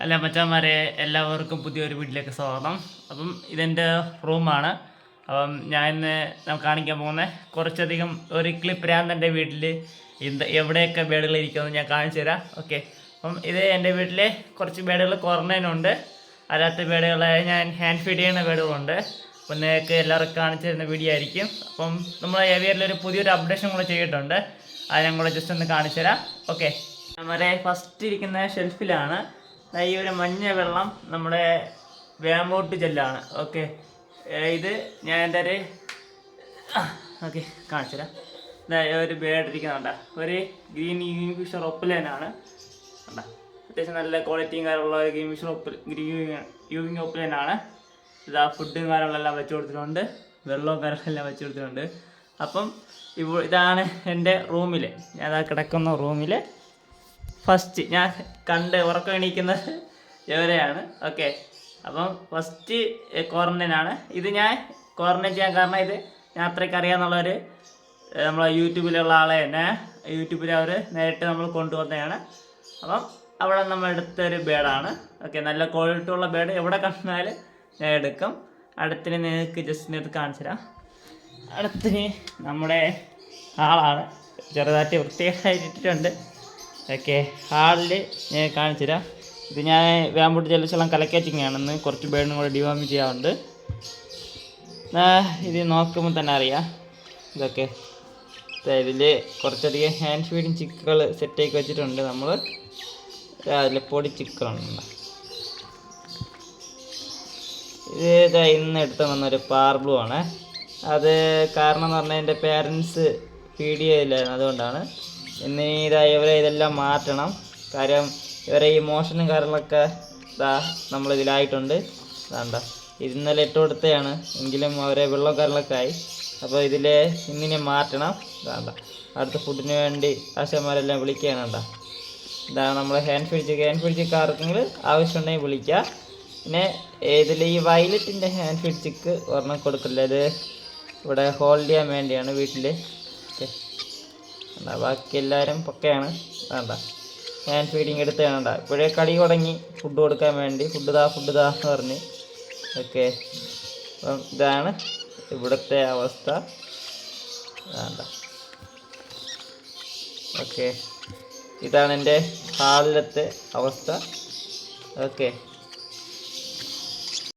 അല്ല മച്ചാന്മാരെ എല്ലാവർക്കും പുതിയൊരു വീട്ടിലേക്ക് സ്വാഗതം. അപ്പം ഇതെന്റെ റൂമാണ്. അപ്പം ഞാൻ ഇന്ന് കാണിക്കാൻ പോകുന്ന കുറച്ചധികം ഒരു ക്ലിപ്പ് ഞാൻ എന്റെ വീട്ടിൽ എന്ത് എവിടെയൊക്കെ ബേഡുകൾ ഇരിക്കുമെന്ന് ഞാൻ കാണിച്ചു തരാം. ഓക്കെ അപ്പം ഇത് എന്റെ വീട്ടിൽ കുറച്ച് ബേഡുകൾ കുറഞ്ഞതിനുണ്ട്. അല്ലാത്ത ബേഡുകളെ ഞാൻ ഹാൻഡ് ഫീഡ് ചെയ്യുന്ന ബേഡുകളുണ്ട്. അപ്പം നിങ്ങൾക്ക് എല്ലാവർക്കും കാണിച്ചു തരുന്ന വീഡിയോ ആയിരിക്കും. അപ്പം നമ്മൾ ഏവിയറിലൊരു പുതിയൊരു അപ്ഡേഷൻ കൂടെ ചെയ്തിട്ടുണ്ട്. അത് ഞാൻ കൂടെ ജസ്റ്റ് ഒന്ന് കാണിച്ചു തരാം. ഓക്കെ നമ്മുടെ ഫസ്റ്റ് ഇരിക്കുന്ന ഷെൽഫിലാണ് ഈ ഒരു മഞ്ഞ വെള്ളം നമ്മുടെ വേമോട്ട് ജെല്ലാണ്. ഓക്കെ ഇത് ഞാൻ എന്റെ ഒരു ഓക്കെ കാണിച്ചുതരാം. ഇതാ ഒരു ബേഡ് ഇരിക്കുന്നുണ്ട ഒരു ഗ്രീൻ ഗ്രീൻ ഫിഷർ ഒപ്പലേനാണ് കണ്ടാ? അത്യാവശ്യം നല്ല ക്വാളിറ്റിയും കാര്യമുള്ള ഒരു ഗ്രീൻ ഫിഷർ ഒപ്പിൽ ഗ്രീൻ യൂവിങ് ഒപ്പലേനാണ് ആ ഫുഡും കാര്യങ്ങളെല്ലാം വെച്ച് കൊടുത്തിട്ടുണ്ട്. വെള്ളവും കാര്യങ്ങളെല്ലാം വെച്ച് കൊടുത്തിട്ടുണ്ട്. അപ്പം ഇതാണ് എന്റെ റൂമിൽ ഞാൻ കിടക്കുന്ന റൂമിൽ ഫസ്റ്റ് ഞാൻ കണ്ട് ഉറക്കം എണീക്കുന്നത് ഇവരെയാണ് ഓക്കെ അപ്പം ഫസ്റ്റ് ക്വാറന്റൈനാണ്. ഇത് ഞാൻ ക്വാറന്റൈൻ ചെയ്യാൻ കാരണം ഇത് ഞാൻ അത്രയ്ക്ക് അറിയാമെന്നുള്ളൊരു നമ്മളെ യൂട്യൂബിലുള്ള ആളെ തന്നെ യൂട്യൂബിൽ അവർ നേരിട്ട് നമ്മൾ കൊണ്ടുവന്നതാണ്. അപ്പം അവിടെ നമ്മൾ എടുത്തൊരു ബേഡാണ്. ഓക്കെ നല്ല ക്വാളിറ്റി ഉള്ള ബേഡ്. എവിടെ കണ്ടാലും ഞാൻ എടുക്കും. അടുത്തിന് നിങ്ങൾക്ക് ജസ്റ്റ് എടുത്ത് കാണിച്ചു തരാം. അടുത്തിന് നമ്മുടെ ആളാണ്. ചെറുതായിട്ട് വൃത്തിയായിട്ട് ഇട്ടിട്ടുണ്ട് ഓക്കെ ഹാളിൽ ഞാൻ കാണിച്ചു തരാം ഇത് ഞാൻ വേമ്പൂട്ട് ജലശലം കലക്കേറ്റിങ്ങാണെന്ന് കുറച്ച് ബേഡും കൂടെ ഡിവാമി ചെയ്യാറുണ്ട്. ഇത് നോക്കുമ്പോൾ തന്നെ അറിയാം. ഇതൊക്കെ. ഇതിൽ കുറച്ചധികം ഹാൻഡ് ഫീഡിങ് ചിക്കുകൾ സെറ്റാക്കി വെച്ചിട്ടുണ്ട് നമ്മൾ രാവിലെ പൊടി ചിക്കുകളുണ്ട് ഇത് ഇന്ന് എടുത്ത് വന്നൊരു പാർബ്ലു ആണ്. അത് കാരണം എന്ന് പറഞ്ഞാൽ എന്റെ പേരൻസ് ഫീഡ് ചെയ്തില്ലായിരുന്നു. അതുകൊണ്ടാണ്. ഇതായി ഇവരെ ഇതെല്ലാം മാറ്റണം. കാര്യം ഇവരെ ഈ മോഷനും കാര്യങ്ങളൊക്കെ ഇതാ നമ്മളിതിലായിട്ടുണ്ട് വേണ്ട ഇന്നലെ ഇട്ട് കൊടുത്തതാണ് എങ്കിലും അവരെ വെള്ളം കാര്യങ്ങളൊക്കെ ആയി. അപ്പോൾ ഇതിൽ ഇന്നിനെ മാറ്റണം. വേണ്ട അടുത്ത ഫുഡിന് വേണ്ടി ആശയന്മാരെല്ലാം വിളിക്കുകയാണ് കേട്ടോ ഇതാണ് നമ്മൾ ഹാൻഡ് ഫ്രിഡ്ജ് ഹാൻഡ് ഫിഡിച്ച് ആർക്കെങ്കിലും ആവശ്യമുണ്ടെങ്കിൽ വിളിക്കുക. പിന്നെ ഇതിൽ ഈ വയലറ്റിന്റെ ഹാൻഡ് ഫിഡ് ചിക്ക് ഒരെണ്ണം കൊടുക്കില്ല ഇത് ഇവിടെ ഹോൾഡ് ചെയ്യാൻ വേണ്ടിയാണ് വീട്ടിൽ ഓക്കെ. എന്താ ബാക്കി എല്ലാവരും പൊക്കെയാണ്. വേണ്ട. ഹാൻഡ് ഫീഡിങ് എടുത്ത് വേണ്ട. ഇപ്പോഴേ കളി തുടങ്ങി. ഫുഡ് കൊടുക്കാൻ വേണ്ടി. ഫുഡ് താ ഫുഡ് താ എന്ന് പറഞ്ഞ്. ഓക്കെ. അപ്പം ഇതാണ് ഇവിടുത്തെ അവസ്ഥ. വേണ്ട. ഓക്കെ. ഇതാണ് എന്റെ ഹാളിലത്തെ അവസ്ഥ. ഓക്കെ.